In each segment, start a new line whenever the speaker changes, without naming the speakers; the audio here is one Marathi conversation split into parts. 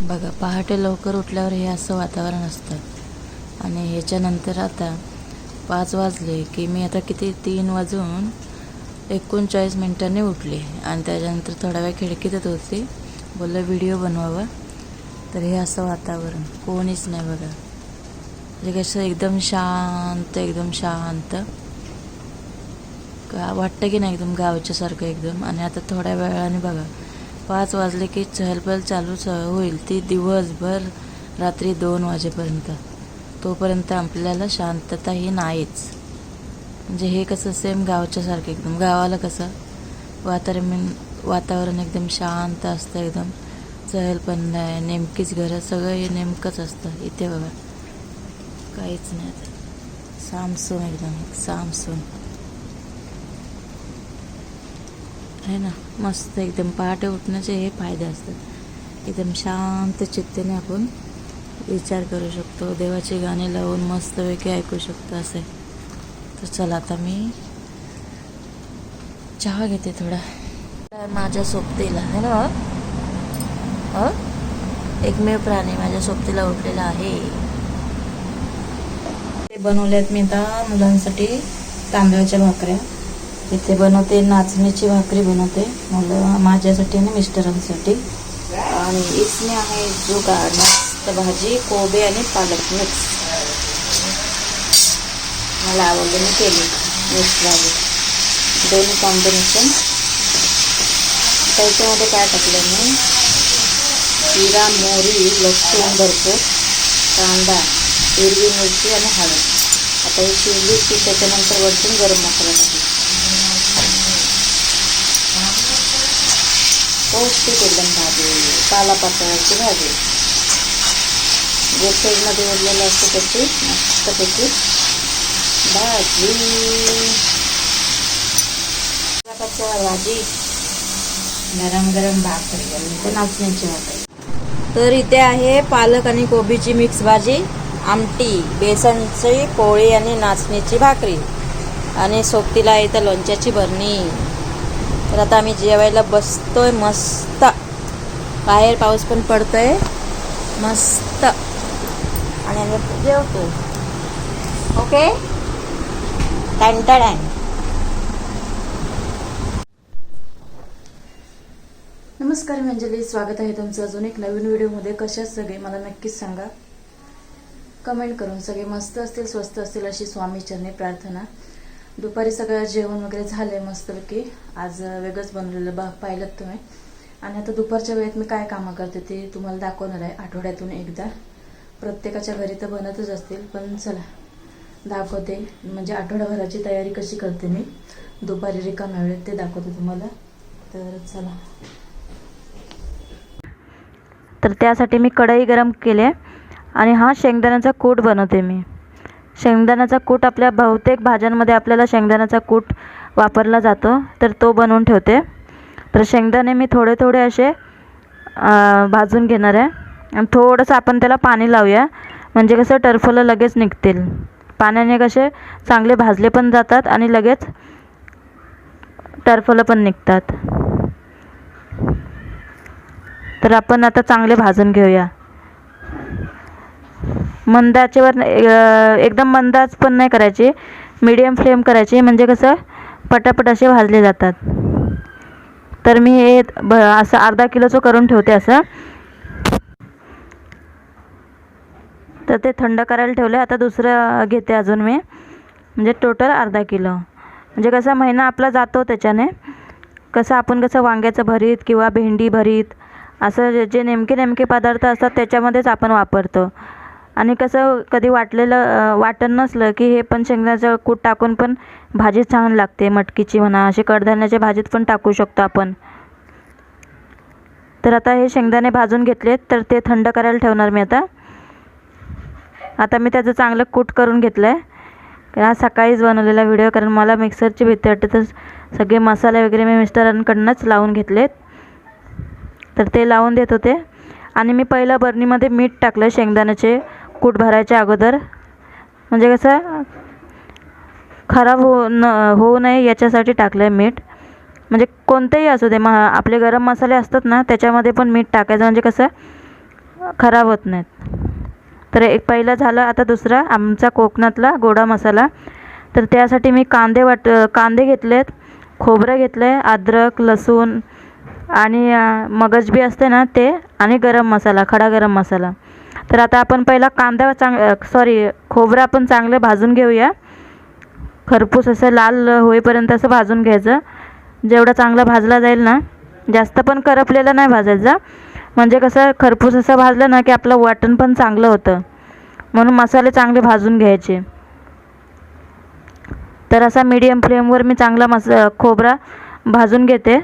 बघा पहाटे लवकर उठल्यावर हे असं वातावरण असतं. आणि ह्याच्यानंतर आता पाच वाजले की मी आता किती? तीन वाजून एकोणचाळीस मिनिटांनी उठले. आणि त्याच्यानंतर थोडा वेळ खिडकीतच होती. बोललं व्हिडिओ बनवावा. तर हे असं वातावरण. कोणीच नाही बघा. म्हणजे कसं एकदम शांत एकदम शांत. का वाटतं की नाही एकदम गावच्यासारखं एकदम. आणि आता थोड्या वेळाने बघा. पाच वाजले की चहलपहल चालूच होईल. ती दिवसभर रात्री दोन वाजेपर्यंत. तोपर्यंत आपल्याला शांतता ही नाहीच. म्हणजे हे कसं सेम गावच्यासारखं एकदम. गावाला कसं? वातावरण वातावरण एकदम शांत असतं एकदम. चहल पण नाही. नेमकीच घरं सगळं हे नेमकंच असतं. इथे बघा. काहीच नाही आता. सामसून एकदम. सामसून आहे ना? मस्त एकदम पहाटे उठण्याचे हे फायदे असतात. एकदम शांत चित्तेने आपण विचार करू शकतो. देवाची गाणी लावून मस्तपैकी ऐकू शकतो असे. तर चला आता मी चहा घेते थोडा. माझ्या सोबतीला है ना? अ? एकमेव प्राणी माझ्या सोबतीला उठलेला आहे. ते बनवल्यात मी आता मुलांसाठी तांदळाच्या भाकऱ्या. इथे बनवते नाचणीची भाकरी बनवते. मुलं माझ्यासाठी आणि मिस्टरांसाठी. आणि इसने आहे जो मस्त भाजी कोबे आणि पालक मिक्स. मला आवडली मी केली मिक्स भाजी. दोन्ही कॉम्बिनेशन त्याच्यामध्ये काय टाकलं मी? जिरा मोहरी लसूण भरपूर कांदा हिरवी मिरची आणि हळद. आता ही शिजली की त्याच्यानंतर वरतून गरम मसाला टाकला पौष्टिक एकदम भाजी पालापाचोळ्याची भाजी. गोसाईमध्ये उरलेलं असतं त्याची मस्तपैकी भाजी. पालापाचोळा भाजी. गरम गरम भाकरी गरम नाचण्याची भाकरी तर. इथे आहे पालक आणि कोबीची मिक्स भाजी आमटी बेसनची पोळी आणि नाचणीची भाकरी. आणि सोबतीला इथं लोणच्याची भरणी तर आता आम्ही जेवायला बसतोय मस्त. बाहेर पाऊस पण पडतोय. मस्त. आणि आम्ही जेवतो. ओके? टँटडॅन नमस्कार मी अंजली स्वागत आहे तुमचं अजून एक नवीन व्हिडिओमध्ये. कशा सगळे? मला नक्कीच सांगा. कमेंट करून. सगळे मस्त असतील स्वस्त असतील अशी स्वामी चरणी प्रार्थना. दुपारी सगळं जेवण वगैरे झालंय मस्तपैकी. आज वेगळंच बनवलेलं बा पाहिलं तुम्ही. आणि आता दुपारच्या वेळेत मी काय कामं करते ते तुम्हाला दाखवणार आहे आठवड्यातून एकदा. प्रत्येकाच्या घरी तर बनतच असतील पण चला दाखवते. म्हणजे आठवड्याभराची तयारी कशी करते मी दुपारी रिकाम्या वेळेत ते दाखवते तुम्हाला. तर चला.
तर त्यासाठी मी कढई गरम केले आणि हा शेंगदाण्याचा कूट बनवते मी. शेंगदाण्याचा कूट आपल्या बहुतेक भाज्यांमध्ये आपल्याला शेंगदाण्याचा कूट वापरला जातो तर तो बनवून ठेवते. तर शेंगदाणे मी थोडे थोडे असे भाजून घेणार आहे. आणि थोडंसं आपण त्याला पाणी लावूया. म्हणजे कसं टरफलं लगेच निघतील. पाण्याने कसे चांगले भाजले पण जातात आणि लगेच टरफलं पण निघतात. तर आपण आता चांगले भाजून घेऊया. मंदाचेवर एकदम मंदाच पण नाही करायची. मीडियम फ्लेम करायची म्हणजे कसं पटापट असे भाजले जातात. तर मी हे ब असं अर्धा किलोचं करून ठेवते असं. तर ते थंड करायला ठेवलं आता दुसरं घेते अजून मी. म्हणजे टोटल अर्धा किलो. म्हणजे कसा महिना आपला जातो त्याच्याने. कसं आपण कसं वांग्याचं भरीत किंवा भेंडी भरीत असं जे जे नेमके नेमके पदार्थ असतात त्याच्यामध्येच आपण वापरतो. आणि कसं कधी वाटलेलं वाटण नसलं की हे पण शेंगदाण्याचं कूट टाकून पण भाजी छान लागते मटकीची म्हणा अशी कडधान्याच्या भाजीत पण टाकू शकतो आपण. तर आता हे शेंगदाणे भाजून घेतलेत तर ते थंड करायला ठेवणार मी आता. आता मी त्याचं चांगलं कूट करून घेतलं आहे हा सकाळीच बनवलेला व्हिडिओ कारण मला मिक्सरची भीती वाटते तर सगळे मसाले वगैरे मी मिस्टरांकडनंच लावून घेतलेत. तर ते लावून देत होते. आणि मी पहिलं बरणीमध्ये मीठ टाकलं शेंगदाण्याचे. कूट भरायच्या अगोदर? म्हणजे कसं? खराब हो न होऊ नये याच्यासाठी टाकलं आहे मीठ. म्हणजे कोणतेही असू दे मग आपले गरम मसाले असतात ना त्याच्यामध्ये पण मीठ टाकायचं म्हणजे कसं? खराब होत नाहीत. तर एक पहिला झालं आता दुसरा आमचा कोकणातला गोडा मसाला. तर त्यासाठी मी कांदे वाट कांदे घेतलेत खोबरं घेतलं आहे अद्रक लसूण आणि अं, मगज बी असते ना ते आणि गरम मसाला खडा गरम मसाला. तर आता आपण पहिला कांदा चांग सॉरी खोबरा आपण चांगलं भाजून घेऊया. खरपूस असं लाल होईपर्यंत असं भाजून घ्यायचं. जेवढा चांगला भाजला जाईल ना जास्त पण करपलेला नाही भाजायचा. म्हणजे कसं खरपूस असं भाजलं ना की आपलं वाटण पण चांगलं होतं. म्हणून मसाले चांगले भाजून घ्यायचे. तर असा मीडियम फ्लेमवर मी चांगला मस खोबरा भाजून घेते.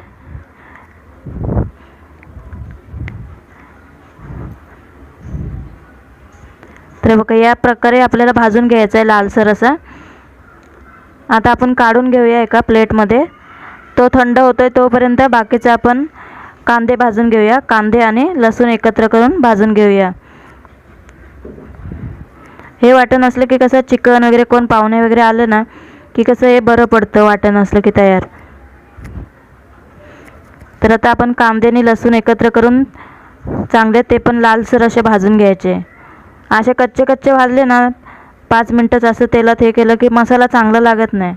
तर बघा या प्रकारे आपल्याला भाजून घ्यायचं आहे लालसर असा. आता आपण काढून घेऊया एका प्लेटमध्ये. तो थंड होतो आहे तोपर्यंत बाकीचं आपण कांदे भाजून घेऊया. कांदे आणि लसूण एकत्र करून भाजून घेऊया. हे वाटण असलं की कसं चिकन वगैरे कोण पाहुणे वगैरे आलं ना की कसं हे बरं पडतं वाटण असलं की तयार. तर आता आपण कांदे आणि लसूण एकत्र करून चांगले ते पण लालसर असे भाजून घ्यायचे. असे कच्चे कच्चे भाजले ना पाच मिनटंच असं तेलात हे केलं की मसाला चांगला लागत नाही.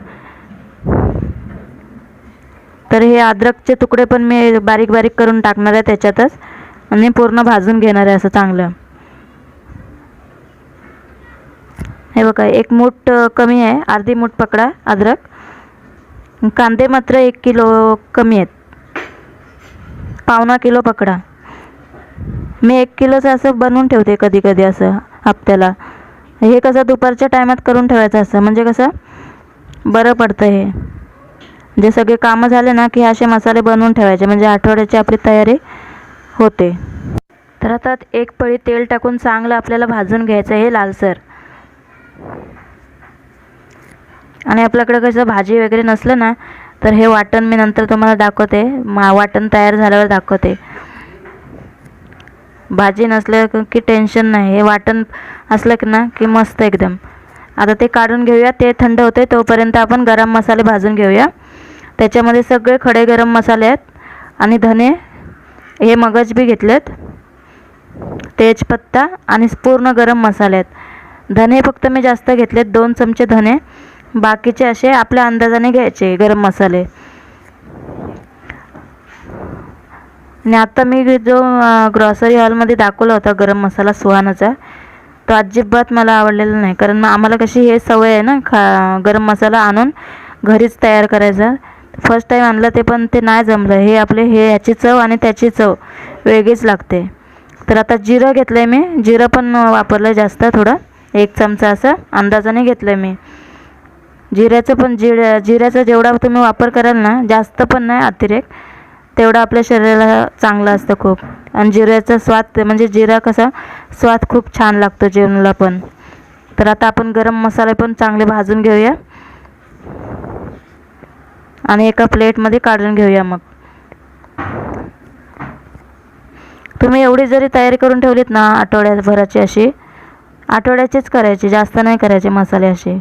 तर हे अद्रकचे तुकडे पण मी बारीक बारीक करून टाकणार आहे त्याच्यातच आणि पूर्ण भाजून घेणार आहे असं चांगलं. हे बघा एक मूठ कमी आहे अर्धी मूठ पकडा अद्रक. कांदे मात्र एक किलो कमी आहेत. पावणा किलो पकडा. मी एक किलोचं असं बनवून ठेवते कधी कधी असं हप्त्याला. हे कसं दुपारच्या टायमात करून ठेवायचं असं म्हणजे कसं बरं पडतं हे. जे सगळे कामं झाले ना की असे मसाले बनवून ठेवायचे म्हणजे आठवड्याची आपली तयारी होते. तर आता एक पळी तेल टाकून चांगलं आपल्याला भाजून घ्यायचं हे लालसर. आणि आपल्याकडे कसं भाजी वगैरे नसलं ना तर हे वाटण मी नंतर तुम्हाला दाखवते. मा वाटण तयार झाल्यावर दाखवते. भाजी नसलं की टेन्शन नाही. हे वाटण असलं की ना की मस्त एकदम. आता ते काढून घेऊया. ते थंड होते तोपर्यंत आपण गरम मसाले भाजून घेऊया. त्याच्यामध्ये सगळे खडे गरम मसाले आहेत आणि धने हे मगज बी घेतलेत. तेजपत्ता आणि पूर्ण गरम मसाले आहेत. धने फक्त मी जास्त घेतलेत दोन चमचे धने. बाकीचे असे आपल्या अंदाजाने घ्यायचे गरम मसाले. आणि आता मी जो ग्रॉसरी हॉलमध्ये दाखवला होता गरम मसाला सुहानाचा तो अजिबात मला आवडलेला नाही. कारण मग आम्हाला कशी हे सवय आहे ना खा गरम मसाला आणून घरीच तयार करायचा. फर्स्ट टाईम आणलं ते पण ते नाही जमलं. हे आपले हे ह्याची चव आणि त्याची चव वेगळीच लागते. तर आता जिरं घेतलं आहे मी. जिरं पण वापरलं जास्त थोडं. एक चमचा असं. अंदाजाने घेतलं आहे मी. जिऱ्याचं पण जिऱ्या जिऱ्याचा जेवढा तुम्ही वापर कराल ना जास्त पण नाही अतिरेक. तेवढं आपल्या शरीराला चांगलं असतं खूप. आणि जिऱ्याचा स्वाद म्हणजे जिरा कसा स्वाद खूप छान लागतो जेवणाला पण. तर आता आपण गरम मसाले पण चांगले भाजून घेऊया. आणि एका प्लेटमध्ये काढून घेऊया मग. तुम्ही एवढी जरी तयारी करून ठेवलीत ना आठवड्याभराची अशी आठवड्याचीच करायची जास्त नाही करायचे मसाले असे.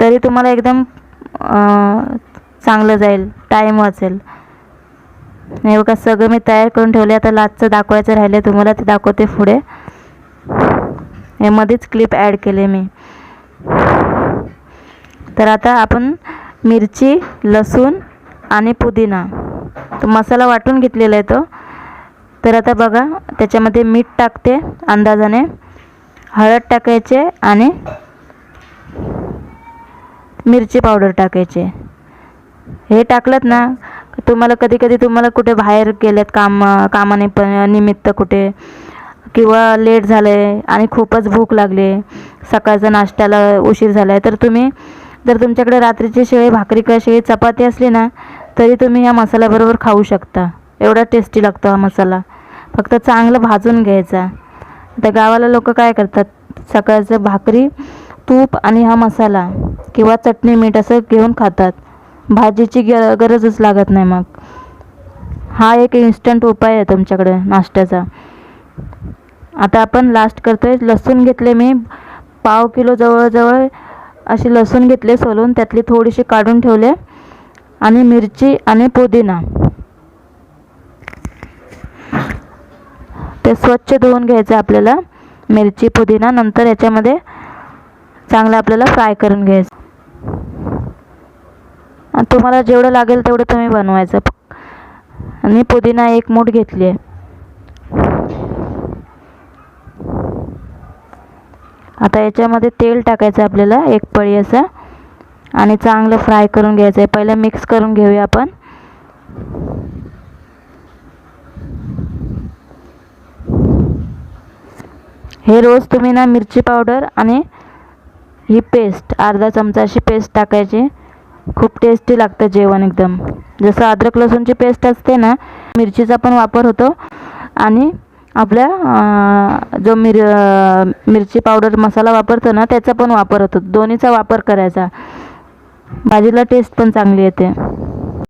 तरी तुम्हाला एकदम चांगलं जाईल टाईम वाचेल. नाही बघा सगळं मी तयार करून ठेवले आता लास्टचं दाखवायचं राहिले तुम्हाला ते दाखवते पुढे. हे मध्येच क्लिप ॲड केले मी. तर आता आपण मिरची लसूण आणि पुदिना. तो मसाला वाटून घेतलेला आहे तो. तर आता बघा त्याच्यामध्ये मीठ टाकते अंदाजाने. हळद टाकायचे आणि मिरची पावडर टाकायचे. हे टाकलंत ना तुम्हाला कधी कधी तुम्हाला कुठे बाहेर गेलेत काम कामाने पण निमित्त कुठे किंवा लेट झालं आहे आणि खूपच भूक लागली सकाळचा नाश्त्याला उशीर झाला आहे तर तुम्ही जर तुमच्याकडे रात्रीची शेळी भाकरी किंवा शेळी चपाती असली ना तरी तुम्ही ह्या मसाल्याबरोबर खाऊ शकता. एवढा टेस्टी लागतो हा मसाला. फक्त चांगलं भाजून घ्यायचा. आता गावाला लोक काय करतात? सकाळचं भाकरी तूप आणि हा मसाला किंवा चटणी मीठ असं घेऊन खातात. भाजीची ग गरजच लागत नाही मग. हा एक इन्स्टंट उपाय आहे तुमच्याकडे नाश्त्याचा. आता आपण लास्ट करतोय लसूण घेतले मी पाव किलो जवळजवळ असे लसूण घेतले सोलून त्यातली थोडीशी काढून ठेवले आणि मिरची आणि पुदिना. ते स्वच्छ धुवून घ्यायचं आपल्याला मिरची पुदिना नंतर याच्यामध्ये चांगलं आपल्याला फ्राय करून घ्यायचं. तुम्हाला जेवढं लागेल तेवढं तुम्ही बनवायचं. आणि पुदिना एक मूठ घेतली आहे. आता याच्यामध्ये तेल टाकायचं आपल्याला एक पळी असं. आणि चांगलं फ्राय करून घ्यायचं आहे पहिलं मिक्स करून घेऊया आपण. हे रोज तुम्ही ना मिरची पावडर आणि ही पेस्ट अर्धा चमचा अशी पेस्ट टाकायची. खूप टेस्टी लागतं जेवण एकदम. जसं अद्रक लसूणची पेस्ट असते ना मिरचीचा पण वापर होतो. आणि आपल्या जो मिर मिरची पावडर मसाला वापरतो ना त्याचा पण वापर होतो. दोन्हीचा वापर करायचा. भाजीला टेस्ट पण चांगली येते.